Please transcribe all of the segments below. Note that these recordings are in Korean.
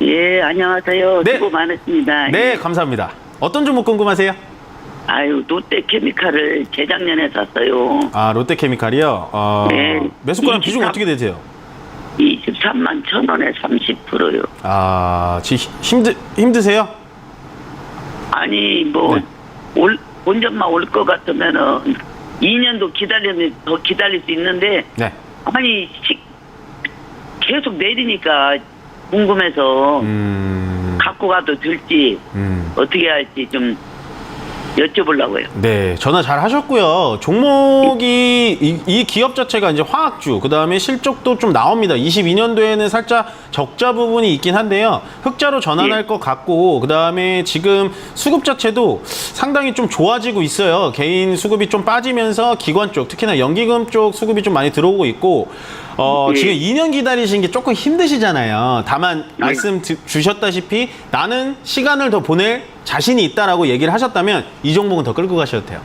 예, 안녕하세요. 네. 수고 많으십니다. 네, 예. 감사합니다. 어떤 종목 궁금하세요? 아유, 롯데 케미칼을 재작년에 샀어요. 아, 롯데케미칼이요. 어, 네. 매수가랑 비중 23. 어떻게 되세요? 23만 천 원에 30%요. 아, 지 힘드 힘드세요? 아니, 뭐, 네. 올, 본전만 올 것 같으면은 2년도 기다리면 더 기다릴 수 있는데, 네. 아니, 시, 계속 내리니까 궁금해서 음. 갖고 가도 될지, 음. 어떻게 할지 좀 여쭤보려고요. 네, 전화 잘 하셨고요. 종목이 이, 이 기업 자체가 이제 화학주, 그 다음에 실적도 좀 나옵니다. 22년도에는 살짝 적자 부분이 있긴 한데요. 흑자로 전환할 예. 것 같고, 그 다음에 지금 수급 자체도 상당히 좀 좋아지고 있어요. 개인 수급이 좀 빠지면서 기관 쪽, 특히나 연기금 쪽 수급이 좀 많이 들어오고 있고, 어, 예. 지금 2년 기다리신 게 조금 힘드시잖아요. 다만 말씀 드- 주셨다시피 나는 시간을 더 보낼 자신이 있다라고 얘기를 하셨다면 이 종목은 더 끌고 가셔도 돼요.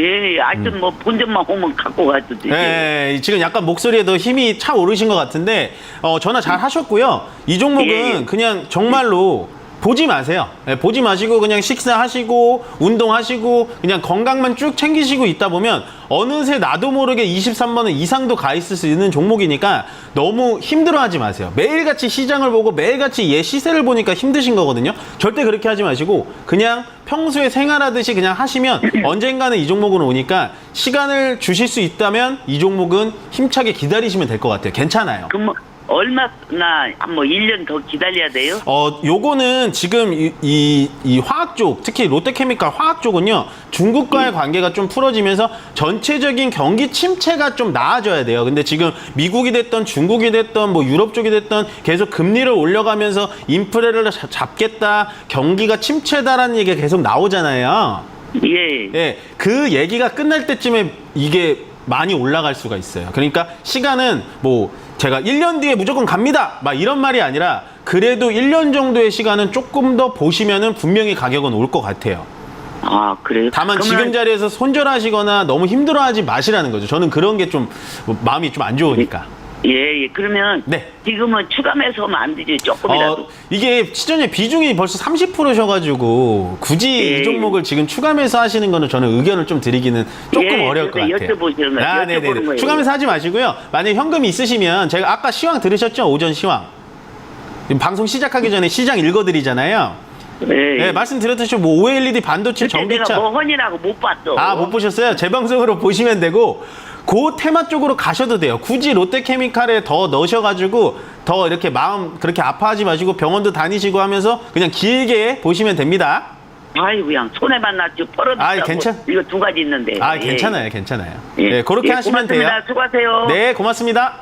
예, 하여튼 뭐 본전만 오면 갖고 가도 되지. 음. 네, 지금 약간 목소리에 더 힘이 차 오르신 것 같은데 어, 전화 잘 하셨고요. 이 종목은 예, 예. 그냥 정말로 보지 마세요. 네, 보지 마시고 그냥 식사하시고 운동하시고 그냥 건강만 쭉 챙기시고 있다 보면 어느새 나도 모르게 23만 원 이상도 가 있을 수 있는 종목이니까 너무 힘들어하지 마세요. 매일같이 시장을 보고 매일같이 얘 시세를 보니까 힘드신 거거든요. 절대 그렇게 하지 마시고 그냥 평소에 생활하듯이 그냥 하시면 언젠가는 이 종목은 오니까 시간을 주실 수 있다면 이 종목은 힘차게 기다리시면 될 것 같아요. 괜찮아요. 그럼 뭐 얼마나 뭐 1년 더 기다려야 돼요? 어, 요거는 지금 이, 이, 이 화학 쪽, 특히 롯데케미칼 화학 쪽은요, 중국과의 관계가 좀 풀어지면서 전체적인 경기 침체가 좀 나아져야 돼요. 근데 지금 미국이 됐던 중국이 됐던 뭐 유럽 쪽이 됐던 계속 금리를 올려가면서 인프레를 잡- 잡겠다, 경기가 침체다라는 얘기가 계속 나오잖아요. 예. 예, 그 얘기가 끝날 때쯤에 이게 많이 올라갈 수가 있어요. 그러니까 시간은 뭐 제가 1년 뒤에 무조건 갑니다. 막 이런 말이 아니라 그래도 1년 정도의 시간은 조금 더 보시면은 분명히 가격은 올 것 같아요. 아, 그래요? 다만 그러면 지금 자리에서 손절하시거나 너무 힘들어하지 마시라는 거죠. 저는 그런 게 좀 마음이 좀 안 좋으니까. 예, 예. 그러면 네. 지금은 추가매서 하면 안 되지. 조금이라도. 어, 이게 시전의 비중이 벌써 30%셔가지고 굳이 예. 이 종목을 지금 추가매수 하시는 거는 저는 의견을 좀 드리기는 조금 예, 어려울 것 같아요. 여쭤보시는 거예요. 아, 네네. 추가매수 하지 마시고요. 만약에 현금이 있으시면 제가 아까 시황 들으셨죠? 오전 시황. 방송 시작하기 전에 시장 읽어드리잖아요. 예. 네, 말씀드렸듯이 뭐 OLED 반도체 전기차. 뭐 헌이라고 못 봤어. 아, 못 보셨어요? 제 방송으로 보시면 되고, 그 테마 쪽으로 가셔도 돼요. 굳이 롯데케미칼에 더 넣으셔가지고, 더 이렇게 마음 그렇게 아파하지 마시고 병원도 다니시고 하면서 그냥 길게 보시면 됩니다. 아이 그냥 손해만 났지 벌어도 아이, 괜찮- 이거 두 가지 있는데. 아, 예. 괜찮아요. 괜찮아요. 예. 네, 그렇게 예, 하시면 돼요. 고맙습니다. 수고하세요. 네, 고맙습니다.